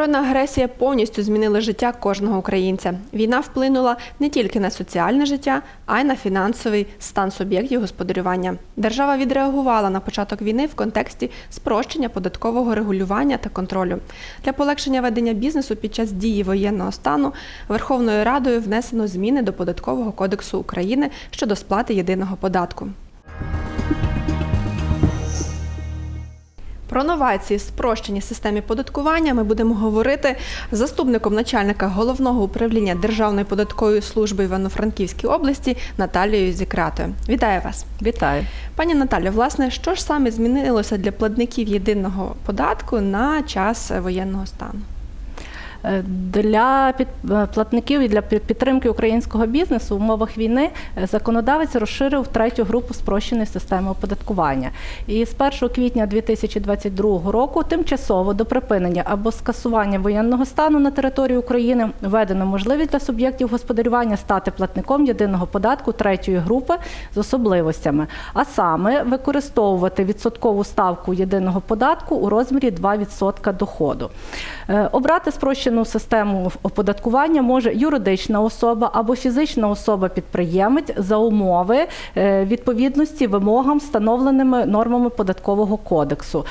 Збройна агресія повністю змінила життя кожного українця. Війна вплинула не тільки на соціальне життя, а й на фінансовий стан суб'єктів господарювання. Держава відреагувала на початок війни в контексті спрощення податкового регулювання та контролю. Для полегшення ведення бізнесу під час дії воєнного стану Верховною Радою внесено зміни до податкового кодексу України щодо сплати єдиного податку. Про новації спрощені системи системі податкування ми будемо говорити з заступником начальника головного управління Державної податкової служби Івано-Франківській області Наталією Зікратою. Вітаю вас, Вітаю. пані Наталю. Власне, що ж саме змінилося для платників єдиного податку на час воєнного стану? Е, Для е, платників і для підтримки українського бізнесу в умовах війни е, законодавець розширив третю групу спрощеної системи оподаткування. І з 1 квітня 2022 року тимчасово до припинення або скасування воєнного стану на території України введено можливість для суб'єктів господарювання стати платником єдиного податку третьої групи з особливостями, а саме використовувати відсоткову ставку єдиного податку у розмірі 2% доходу. Обрати спрощену систему оподаткування може юридична особа або фізична особа-підприємець за умови е, відповідності вимогам, встановленими нормами податкового кодексу.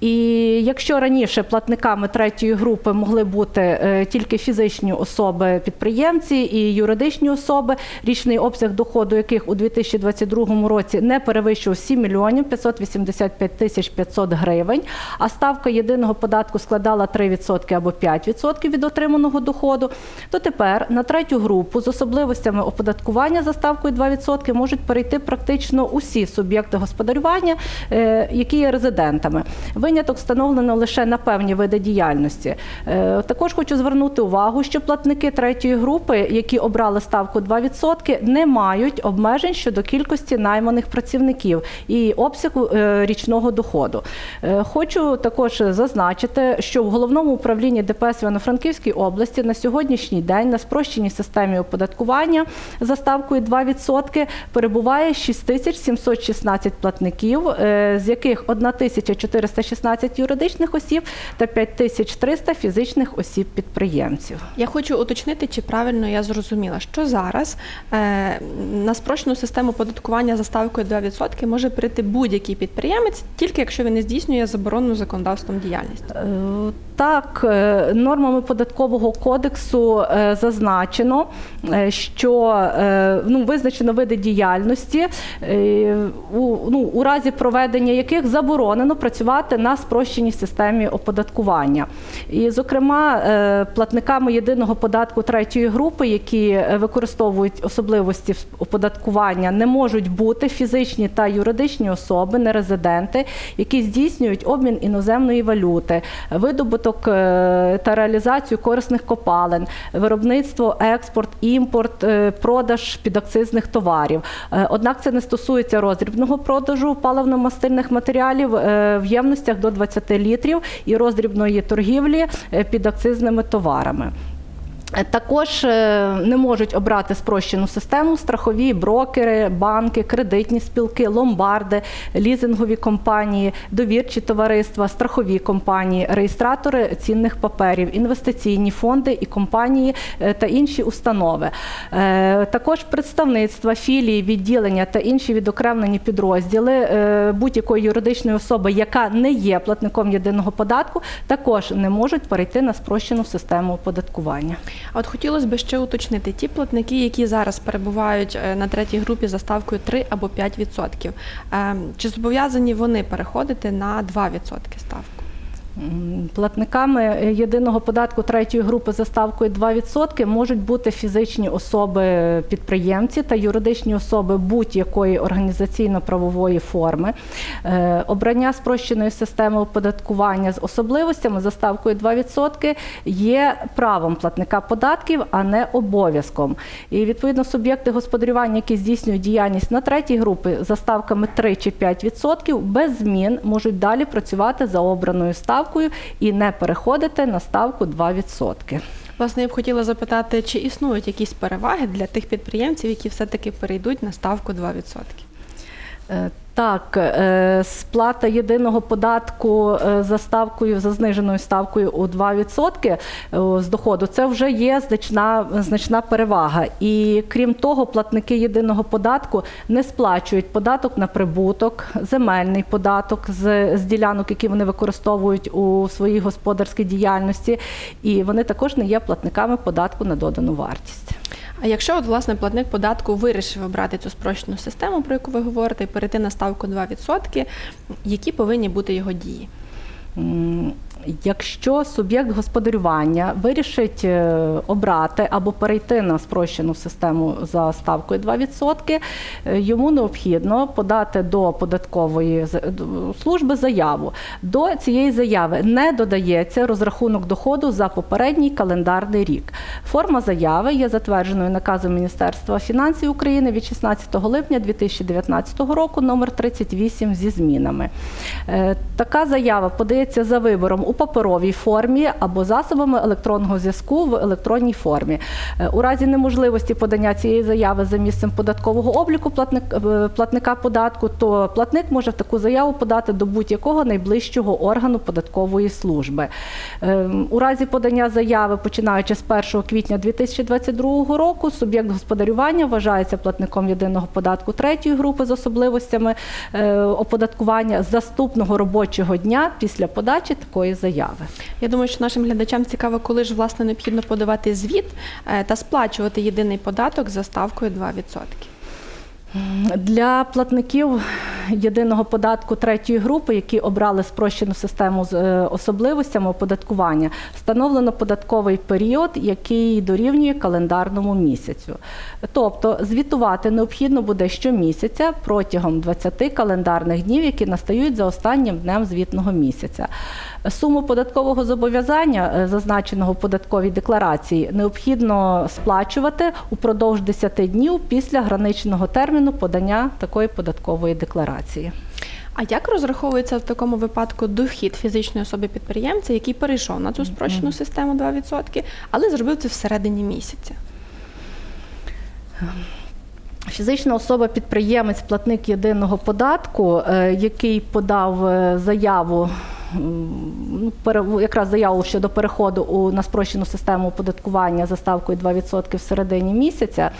І якщо раніше платниками третьої групи могли бути е, тільки фізичні особи-підприємці і юридичні особи, річний обсяг доходу яких у 2022 році не перевищував 7 мільйонів 585 тисяч 500 гривень, а ставка єдиного податку складала 3% або 5% від отриманого доходу, то тепер на третю групу з особливостями оподаткування за ставкою 2% можуть перейти практично усі суб'єкти господарювання, е, які є резидентами. Виняток встановлено лише на певні види діяльності. Е, Також хочу звернути увагу, що платники третьої групи, які обрали ставку 2%, не мають обмежень щодо кількості найманих працівників і обсягу е, річного доходу. Хочу також зазначити, що в головному управлінні ДПС Івано-Франківській області на сьогоднішній день на спрощеній системі оподаткування за ставкою 2% перебуває 6716 платників, е, з яких 1416 юридичних осіб та 5300 фізичних осіб-підприємців. Я хочу уточнити, чи правильно я зрозуміла, що зараз е, на спрощену систему податкування за ставкою 2% може прийти будь-який підприємець, тільки якщо він не здійснює заборонену законодавством діяльність. Е, Так, е, нормами податкового кодексу е, зазначено, е, що е, ну, визначено види діяльності, у, ну, у разі проведення яких заборонено працювати на спрощеній системі оподаткування. І, зокрема, платниками єдиного податку третьої групи, які використовують особливості оподаткування, не можуть бути фізичні та юридичні особи, нерезиденти, які здійснюють обмін іноземної валюти, видобуток та реалізацію корисних копалин, виробництво, експорт, імпорт, е, продаж підакцизних товарів. Е, Однак це не стосується роздрібного продажу паливно-мастильних матеріалів е, в ємностях до 20 літрів і роздрібної торгівлі підакцизними товарами. Також е, не можуть обрати спрощену систему страхові брокери, банки, кредитні спілки, ломбарди, лізингові компанії, довірчі товариства, страхові компанії, реєстратори цінних паперів, інвестиційні фонди і компанії е, та інші установи. Е, Також представництва, філії, відділення та інші відокремлені підрозділи будь-якої юридичної особи, яка не є платником єдиного податку, також не можуть перейти на спрощену систему оподаткування. А от хотілося б ще уточнити ті платники, які зараз перебувають е, на третій групі за ставкою 3 або 5%. е, Чи зобов'язані вони переходити на 2% ставку? Платниками е, єдиного податку третьої групи за ставкою 2% можуть бути фізичні особи-підприємці та юридичні особи будь-якої організаційно-правової форми. Е, Обрання спрощеної системи оподаткування з особливостями за ставкою 2% є правом платника податків, а не обов'язком. І відповідно суб'єкти господарювання, які здійснюють діяльність на третій групі за ставками 3 чи 5%, без змін можуть далі працювати за обраною ставкою і не переходити на ставку 2%. Власне, я б хотіла запитати, чи існують якісь переваги для тих підприємців, які все-таки перейдуть на ставку 2%? Так, е, сплата єдиного податку е, за ставкою за зниженою ставкою у 2% е, з доходу це вже є значна, значна перевага. І крім того, платники єдиного податку не сплачують податок на прибуток, земельний податок з, з ділянок, які вони використовують у своїй господарській діяльності, і вони також не є платниками податку на додану вартість. А якщо от власне платник податку вирішив обрати цю спрощену систему, про яку ви говорите, і перейти на ставку 2%, які повинні бути його дії? Якщо суб'єкт господарювання вирішить е, обрати або перейти на спрощену систему за ставкою 2%, е, йому необхідно подати до податкової служби заяву. До цієї заяви не додається розрахунок доходу за попередній календарний рік. Форма заяви є затвердженою наказом Міністерства фінансів України від 16 липня 2019 року, номер 38 зі змінами. Е, Така заява подається за вибором у паперовій формі або засобами електронного зв'язку в електронній формі. Е, У разі неможливості подання цієї заяви за місцем податкового обліку е, платника податку, то платник може таку заяву подати до будь-якого найближчого органу податкової служби. Е, У разі подання заяви, починаючи з 1 квітня 2022 року, суб'єкт господарювання вважається платником єдиного податку третьої групи з особливостями е, оподаткування з наступного робочого дня після подачі такої заяви. Я думаю, що нашим глядачам цікаво, коли ж власне необхідно подавати звіт е, та сплачувати єдиний податок за ставкою 2%. Для платників єдиного податку третьої групи, які обрали спрощену систему з е, особливостями оподаткування, встановлено податковий період, який дорівнює календарному місяцю. Тобто звітувати необхідно буде щомісяця протягом 20 календарних днів, які настають за останнім днем звітного місяця. Суму податкового зобов'язання, е, зазначеного в податковій декларації, необхідно сплачувати упродовж 10 днів після граничного терміну подання такої податкової декларації. А як розраховується в такому випадку дохід фізичної особи підприємця, який перейшов на цю спрощену систему 2%, але зробив це всередині місяця? Фізична особа-підприємець, платник єдиного податку, е, який подав е, заяву. Якраз заяву щодо переходу у на спрощену систему оподаткування за ставкою 2% в середині місяця,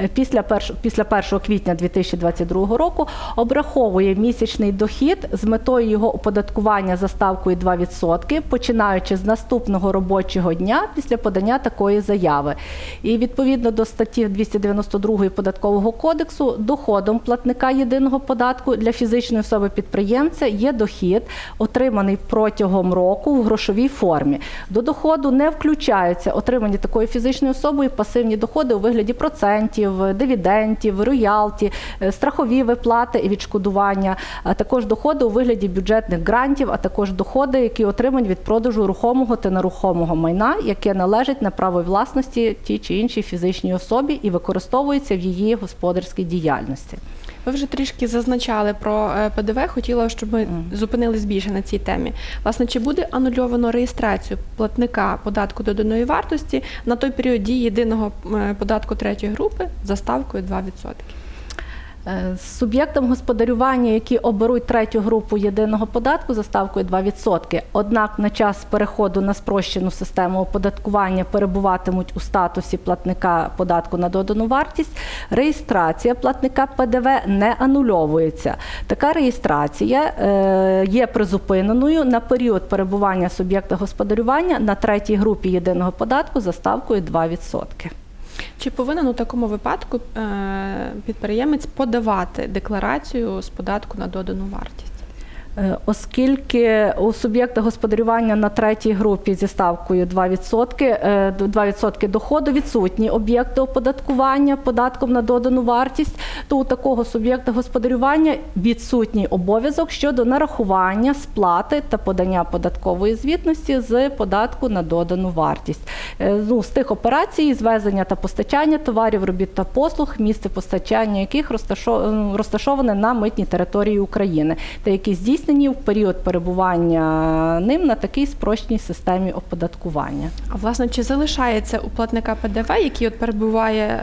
е, після, перш, після 1 квітня 2022 року обраховує місячний дохід з метою його оподаткування за ставкою 2%, починаючи з наступного робочого дня після подання такої заяви. І відповідно до статті 292 податкового кодексу доходом платника єдиного податку для фізичної особи підприємця є дохід, отриманий протягом року в грошовій формі. До доходу не включаються отримані такою фізичною особою пасивні доходи у вигляді процентів, дивідендів, роялті, е, страхові виплати і відшкодування, а також доходи у вигляді бюджетних грантів, а також доходи, які отримані від продажу рухомого та нерухомого майна, яке належить на право власності тій чи іншій фізичній особі і використовується в її господарській діяльності. Ви вже трішки зазначали про е, ПДВ. Хотіла, щоб ми зупинились більше на цій темі. Власне, чи буде анульовано реєстрацію платника податку доданої вартості на той період дії єдиного е, податку третьої групи за ставкою 2%? Е, З Суб'єктам господарювання, які оберуть третю групу єдиного податку за ставкою 2%, однак на час переходу на спрощену систему оподаткування перебуватимуть у статусі платника податку на додану вартість, реєстрація платника ПДВ не анульовується. Така реєстрація е, є призупиненою на період перебування суб'єкта господарювання на третій групі єдиного податку за ставкою 2%. Чи повинен у такому випадку е, підприємець подавати декларацію з податку на додану вартість? Е, Оскільки у суб'єкта господарювання на третій групі зі ставкою 2%, е, до 2% доходу відсутні об'єкти оподаткування податком на додану вартість, то у такого суб'єкта господарювання відсутній обов'язок щодо нарахування, сплати та подання податкової звітності з податку на додану вартість. Е, Ну, з тих операцій звезення та постачання товарів, робіт та послуг, місце постачання яких розташо- е, розташоване на митній території України, та які здійснені в період перебування ним на такій спрощеній системі оподаткування. А власне, чи залишається у платника ПДВ, який от перебуває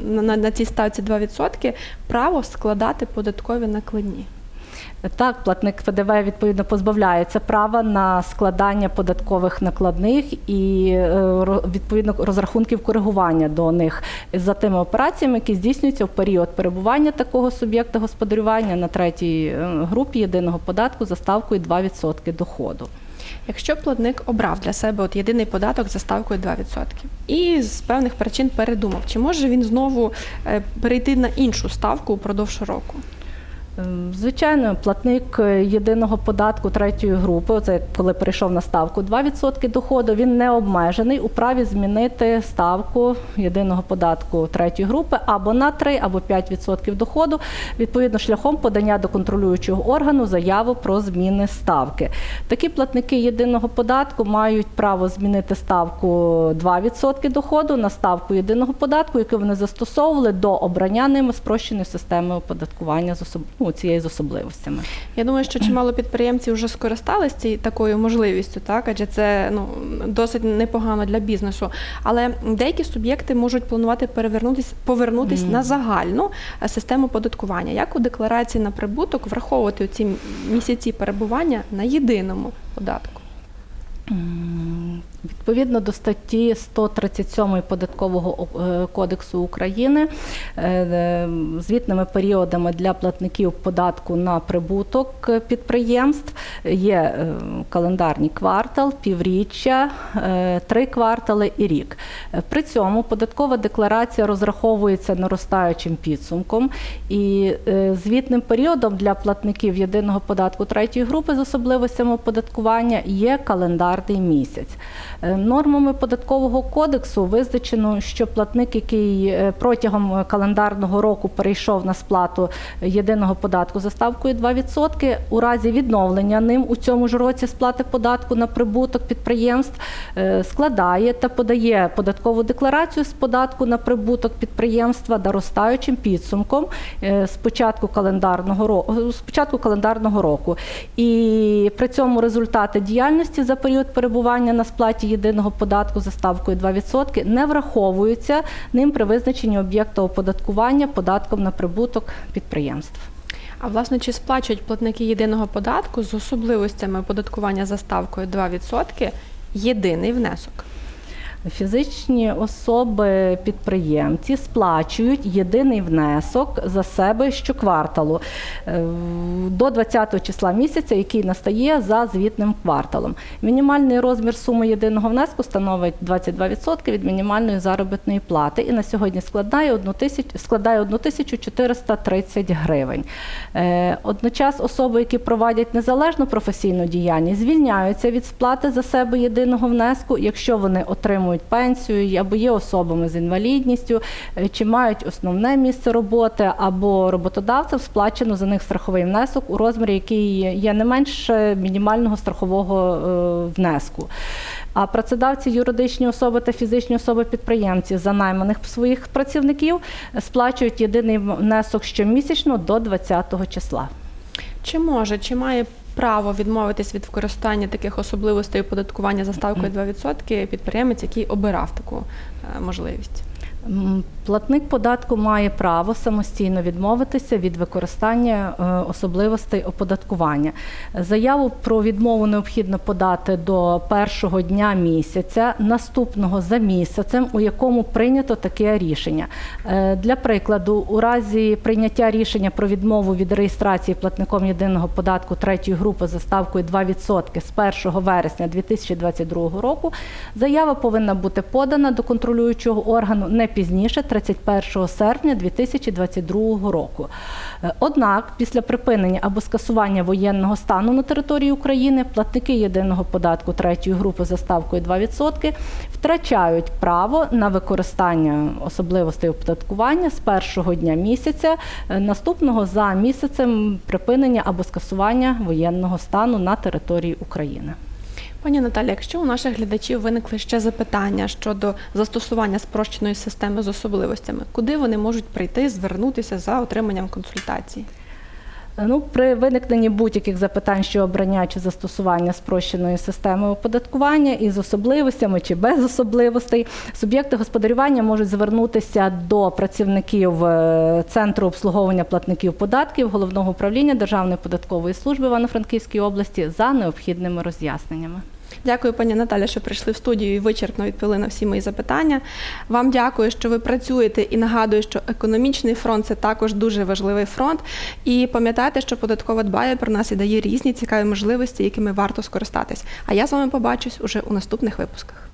на, на, на цій ставці 2% право складати податкові накладні. Так, платник ПДВ відповідно позбавляється права на складання податкових накладних і е, відповідно розрахунків коригування до них за тими операціями, які здійснюються в період перебування такого суб'єкта господарювання на третій е, групі єдиного податку за ставкою 2% доходу. Якщо платник обрав для себе от єдиний податок за ставкою 2% і з певних причин передумав, чи може він знову е, перейти на іншу ставку упродовж року? Ем, Звичайно, платник е, єдиного податку третьої групи, це коли перейшов на ставку 2% доходу, він не обмежений у праві змінити ставку єдиного податку третьої групи або на 3, або 5% доходу, відповідно шляхом подання до контролюючого органу заяву про зміни ставки. Такі платники єдиного податку мають право змінити ставку 2% доходу на ставку єдиного податку, яку вони застосовували до обрання ними спрощеної системи оподаткування з особ... ну, цієї з особливостями. Я думаю, що чимало підприємців вже скористались цією такою можливістю, так адже це ну досить непогано для бізнесу. Але деякі суб'єкти можуть планувати перевернутись, повернутись Мгм. на загальну е, систему податкування. Як у декларації на прибуток враховувати ці місяці перебування на єдиному податку? Відповідно до статті 137 Податкового е, кодексу України е, е, звітними періодами для платників податку на прибуток підприємств є календарний квартал, півріччя, три квартали і рік. При цьому податкова декларація розраховується наростаючим підсумком і звітним періодом для платників єдиного податку третьої групи з особливостями оподаткування є календарний місяць. Е, Нормами податкового кодексу визначено, що платник, який е, протягом календарного року перейшов на сплату єдиного податку за ставкою 2%, у разі відновлення ним у цьому ж році сплати податку на прибуток підприємств е, складає та подає податкову декларацію з податку на прибуток підприємства наростаючим підсумком е, з початку календарного року з початку календарного року. І при цьому результати діяльності за період перебування на сплаті єдиного податку за ставкою 2% не враховуються ним при визначенні об'єкта оподаткування податком на прибуток підприємств. А власне, чи сплачують платники єдиного податку з особливостями оподаткування за ставкою 2% єдиний внесок? Фізичні особи підприємці сплачують єдиний внесок за себе щокварталу е, до 20 числа місяця, який настає за звітним кварталом. Мінімальний розмір суми єдиного внеску становить 22% від мінімальної заробітної плати і на сьогодні складає 1 тисяч- складає 1430 гривень. Е, Одночас особи, які провадять незалежну професійну діяльність, звільняються від сплати за себе єдиного внеску, якщо вони отримують пенсію або є особами з інвалідністю, е, чи мають основне місце роботи, або роботодавцем сплачено за них страховий внесок у розмірі, який є не менше мінімального страхового е, внеску. А працедавці, юридичні особи та фізичні особи-підприємці за найманих своїх працівників сплачують єдиний внесок щомісячно до 20 числа. Чи може, чи має право відмовитись від використання таких особливостей оподаткування за ставкою 2% підприємець, який обирав таку е, можливість? Платник податку має право самостійно відмовитися від використання е, особливостей оподаткування. Заяву про відмову необхідно подати до першого дня місяця, наступного за місяцем, у якому прийнято таке рішення. Е, Для прикладу, у разі прийняття рішення про відмову від реєстрації платником єдиного податку третьої групи за ставкою 2% з 1 вересня 2022 року, заява повинна бути подана до контролюючого органу не пізніше 31 серпня 2022 року. Е, Однак, після припинення або скасування воєнного стану на території України платники єдиного податку третьої групи за ставкою 2% втрачають право на використання особливостей оподаткування з першого дня місяця, е, наступного за місяцем припинення або скасування воєнного стану на території України. Пані Наталі, якщо у наших глядачів виникли ще запитання щодо застосування спрощеної системи з особливостями, куди вони можуть прийти, звернутися за отриманням консультацій? Ну, при виникненні будь-яких запитань щодо обрання чи застосування спрощеної системи оподаткування із особливостями чи без особливостей, суб'єкти господарювання можуть звернутися до працівників е, центру обслуговування платників податків головного управління Державної податкової служби Івано-Франківській області за необхідними роз'ясненнями. Дякую, пані Наталя, що прийшли в студію і вичерпно відповіли на всі мої запитання. Вам дякую, що ви працюєте і нагадую, що економічний фронт це також дуже важливий фронт. І пам'ятайте, що податкова дбає про нас і дає різні цікаві можливості, якими варто скористатись. А я з вами побачусь уже у наступних випусках.